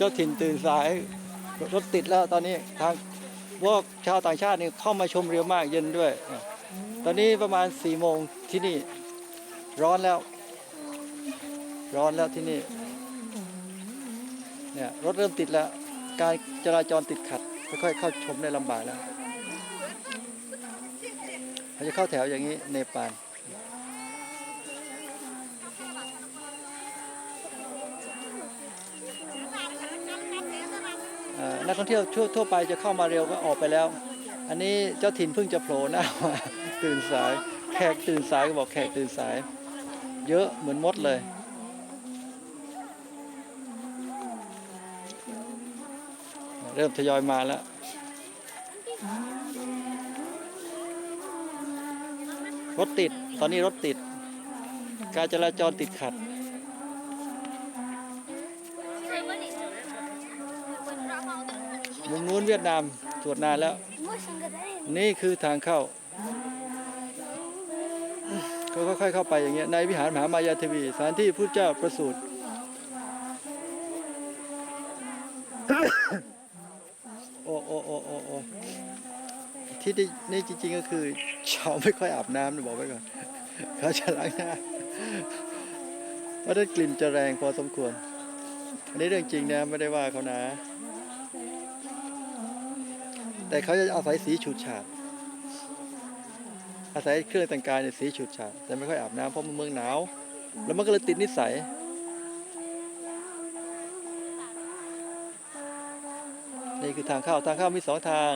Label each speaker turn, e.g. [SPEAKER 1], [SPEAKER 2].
[SPEAKER 1] เจ้าถิ่นตื่นสายรถติดแล้วตอนนี้ทางพวกชาวต่างชาตินี่เข้ามาชมเร็วมากเย็นด้วย ตอนนี้ประมาณ4ี่โมงที่นี่ ร้อนแล้ว ร้อนแล้วที่นี่เนี่ยรถเริ่มติดแล้ว การจราจรติดขัดค่อยๆเข้าชมได้ลำบากแล้วเขาจะเข้าแถวอย่างนี้เนปาล เอ่อ นักท่องเที่ยวทั่วไปจะเข้ามาเร็วก็ออกไปแล้ว อันนี้เจ้าถิ่นเพิ่งจะโผล่หน้ามาตื่นสายแขกตื่นสายก็บอกแขกตื่นสาย เยอะเหมือนมดเลยเริ่มทยอยมาแล้วรถติด ตอนนี้รถติด การจราจรติดขัด มุมนู้นเวียดนามตรวจนานแล้ว นี่คือทางเข้าก็ค่อยๆเข้าไปอย่างเงี้ยในวิหารมหามายาเทวีสถานที่พระเจ้าประสูติโอ้โอ้โอ้โอ้โอ้ที่นี่จริงๆก็คือชาวไม่ค่อยอาบน้ำนะบอกไว้ก่อนเขาจะล้างหน้าเพราะฉะนั้นกลิ่นจะแรงพอสมควร อันนี้เรื่องจริงนะ ไม่ได้ว่าเขานะ แต่เขาจะอาศัยสีฉูดฉาด อาศัยเครื่องแต่งกายในสีฉูดฉาด แต่ไม่ค่อยอาบน้ำเพราะมันเมืองหนาว แล้วมันก็เลยติดนิสัย นี่คือทางเข้า ทางเข้ามีสองทาง